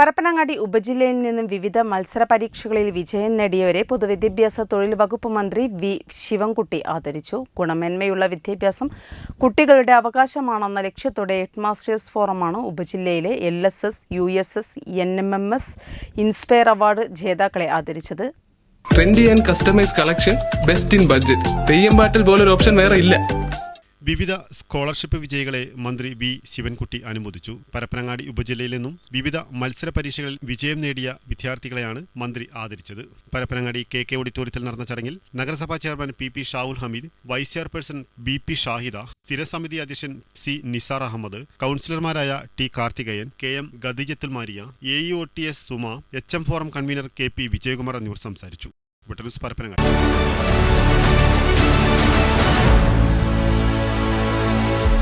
Parappanangadi ഉപജില്ലയിൽ നിന്നും വിവിധ മത്സര പരീക്ഷകളിൽ വിജയം നേടിയവരെ പൊതുവിദ്യാഭ്യാസ തൊഴിൽ വകുപ്പ് മന്ത്രി വി ശിവൻകുട്ടി ആദരിച്ചു. ഗുണമേന്മയുള്ള വിദ്യാഭ്യാസം കുട്ടികളുടെ അവകാശമാണെന്ന ലക്ഷ്യത്തോടെ ഹെഡ് മാസ്റ്റേഴ്സ് ഫോറമാണ് ഉപജില്ലയിലെ L S S U S S N M M S inspire award ജേതാക്കളെ ആദരിച്ചത്. Trendy and customise collection best in budget പോലൊരു ഓപ്ഷൻ വേറെ ഇല്ല. വിവിധ സ്കോളർഷിപ്പ് വിജയികളെ മന്ത്രി വി ശിവൻകുട്ടി അനുമോദിച്ചു. പരപ്പനങ്ങാടി ഉപജില്ലയിൽ നിന്നും വിവിധ മത്സര പരീക്ഷകളിൽ വിജയം നേടിയ വിദ്യാർത്ഥികളെയാണ് മന്ത്രി ആദരിച്ചത്. പരപ്പനങ്ങാടി കെ കെ ഓഡിറ്റോറിയത്തിൽ നടന്ന ചടങ്ങിൽ നഗരസഭാ chairman P P Shavul Hameed vice chairperson B P Shahida സ്ഥിരസമിതി അധ്യക്ഷൻ സി നിസാർ അഹമ്മദ് കൗൺസിലർമാരായ T Karthikeyan K M Khadeejathul Mariya A E O T S Suma H M forum convener K P Vijayakumar എന്നിവർ സംസാരിച്ചു. പരപ്പനങ്ങാടി.